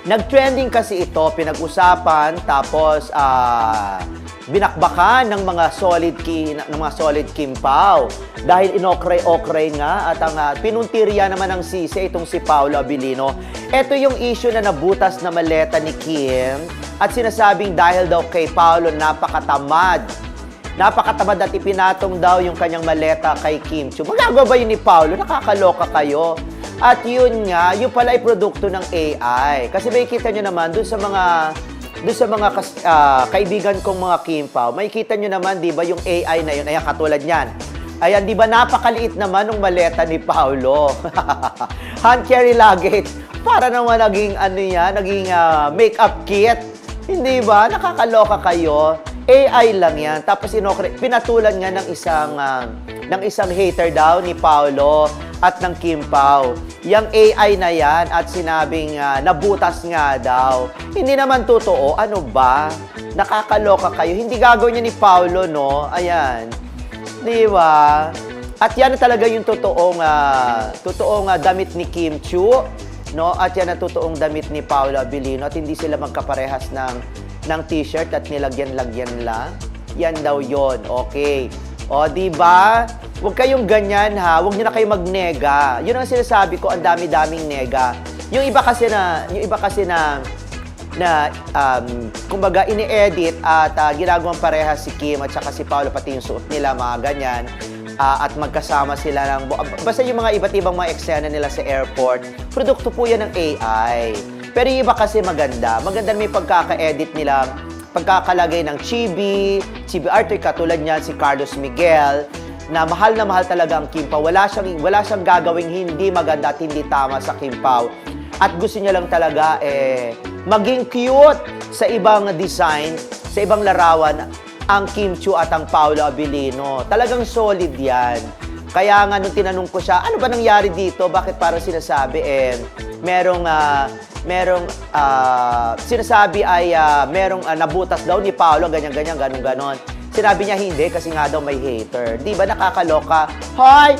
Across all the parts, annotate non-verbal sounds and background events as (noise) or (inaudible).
Nag-trending kasi ito, pinag-usapan, tapos ah, binakbakan ng mga solid ki, ng mga solid Kim Pao. Dahil inokray-okray nga at ang ah, pinuntirya naman ng sisi itong si Paolo Abilino. Ito yung issue na nabutas na maleta ni Kim at sinasabing dahil daw kay Paolo napakatamad Napakatamad at ipinatong daw yung kanyang maleta kay Kim Chu. Magagawa ba yun ni Paolo? Nakakaloka kayo. At yun nga, yun pala ay produkto ng AI. Kasi may kita nyo naman dun sa mga dun sa mga kas- ah, kaibigan kong mga Kim Pao, may kita nyo naman, di ba, yung AI na yun. Ayan, katulad niyan. Ayan, di ba, napakaliit naman ng maleta ni Paolo. (laughs) Hand carry luggage. Para naman naging, ano yan, naging ah, makeup kit. Hindi ba? Nakakaloka kayo. AI lang yan. Tapos inokre, pinatulan nga ng isang ah, ng isang hater daw ni Paolo at ng Kim Pao. Yang AI na yan at sinabing ah, nabutas nga daw. Hindi naman totoo. Ano ba? Nakakaloka kayo. Hindi gagawin niya ni Paolo, no? Ayan. Di ba? At yan na talaga yung totoong, ah, totoong ah, damit ni Kim Chu. No? At yan ang totoong damit ni Paolo Abilino. At hindi sila magkaparehas ng, ng t-shirt at nilagyan-lagyan lang. Yan daw yon Okay. O, di ba? Huwag kayong ganyan ha. Huwag niyo na kayo magnega. Yun ang sinasabi ko, ang dami-daming nega. Yung iba kasi na, yung iba kasi na, na um, kumbaga ini-edit at ah, ginagawang pareha si Kim at saka si Paolo pati yung suot nila mga ganyan Ah, at magkasama sila ng basta yung mga iba't ibang mga eksena nila sa airport produkto po yan ng AI pero yung iba kasi maganda maganda may pagkaka-edit nila pagkakalagay ng chibi chibi artist katulad niyan si Carlos Miguel na mahal na mahal talaga ang Kim Pao. Wala siyang, wala siyang gagawing hindi maganda at hindi tama sa Kim Pao. At gusto niya lang talaga eh, maging cute sa ibang design, sa ibang larawan, ang Kim Chu at ang Paolo Abilino. Talagang solid yan. Kaya nga nung tinanong ko siya, ano ba nangyari dito? Bakit parang sinasabi eh, merong, ah, merong, ah, sinasabi ay ah, merong ah, nabutas daw ni Paolo, ganyan-ganyan, ganon-ganon. Sinabi niya hindi kasi nga daw may hater. Di ba nakakaloka? Hoy!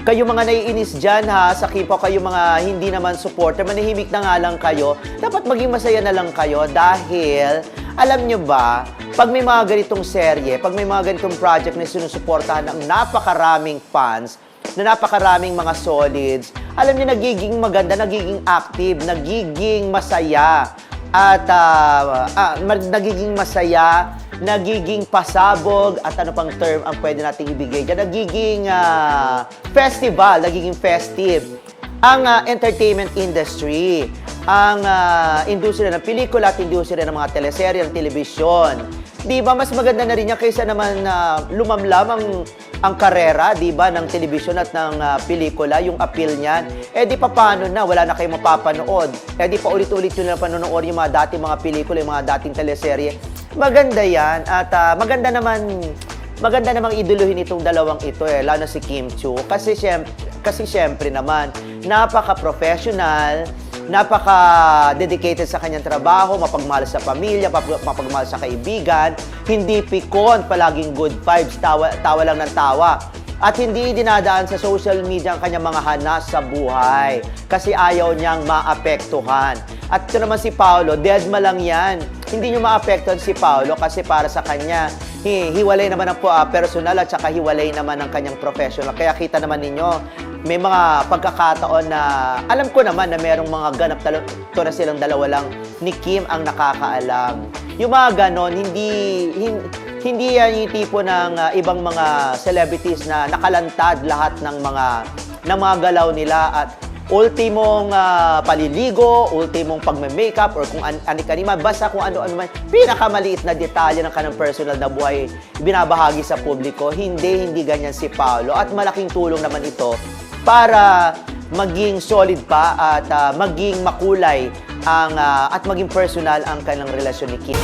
Kayo mga naiinis dyan ha, sa Kipo, kayo mga hindi naman supporter, manahimik na nga lang kayo. Dapat maging masaya na lang kayo dahil, alam nyo ba, pag may mga ganitong serye, pag may mga ganitong project na sinusuportahan ng napakaraming fans, na napakaraming mga solids, alam niyo nagiging maganda, nagiging active, nagiging masaya. At ah, mag- nagiging masaya, nagiging pasabog, at ano pang term ang pwede nating ibigay dyan, nagiging ah, festival, nagiging festive. Ang ah, entertainment industry, ang ah, industriya ng pelikula at industriya ng mga teleserye, ng telebisyon. Di ba, mas maganda na rin yan kaysa naman na lumamlam ang, ang karera, di ba, ng telebisyon at ng ah, pelikula, yung appeal niyan. Eh di pa paano na, wala na kayong mapapanood. Eh di pa ulit-ulit yun na panonood yung mga dating mga pelikula, yung mga dating teleserye. Maganda yan at ah, maganda naman maganda namang iduluhin itong dalawang ito eh, lalo si Kim Chu. Kasi syempre, kasi syempre naman, napaka-professional, napaka-dedicated sa kanyang trabaho, mapagmahal sa pamilya, mapag- mapagmahal sa kaibigan, hindi pikon, palaging good vibes, tawa, tawa lang ng tawa. At hindi dinadaan sa social media ang kanyang mga hanas sa buhay kasi ayaw niyang maapektuhan. At ito naman si Paolo, dead ma lang yan. Hindi niyo maapektuhan si Paolo kasi para sa kanya, hi, hiwalay naman ang ah, personal at saka hiwalay naman ang kanyang professional. Kaya kita naman ninyo, may mga pagkakataon na alam ko naman na merong mga ganap talo- to na silang dalawa lang ni Kim ang nakakaalam. Yung mga ganon, hindi, hin- hindi yan yung tipo ng ah, ibang mga celebrities na nakalantad lahat ng mga ng mga galaw nila at ultimong ah, paliligo, ultimong pagme-makeup or kung an- ani-kanima, basta kung ano-ano man, pinakamaliit na detalye ng kanang personal na buhay binabahagi sa publiko. Hindi, hindi ganyan si Paolo. At malaking tulong naman ito para maging solid pa at ah, maging makulay ang ah, at maging personal ang kanilang relasyon ni Kim.